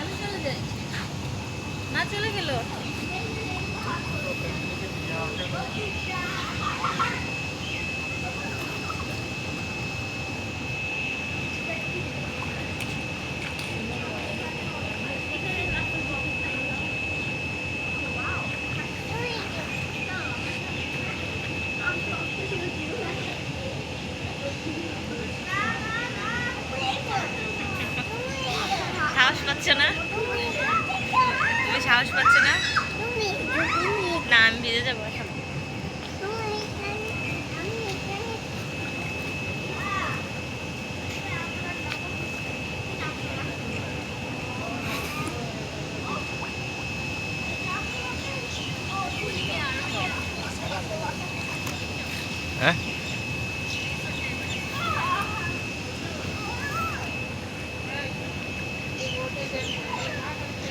আমি চলে যাই মা চলে গেল। সাহস পাচ্ছে না? তুমি সাহস পাচ্ছে না? না আমি ভিজে যাব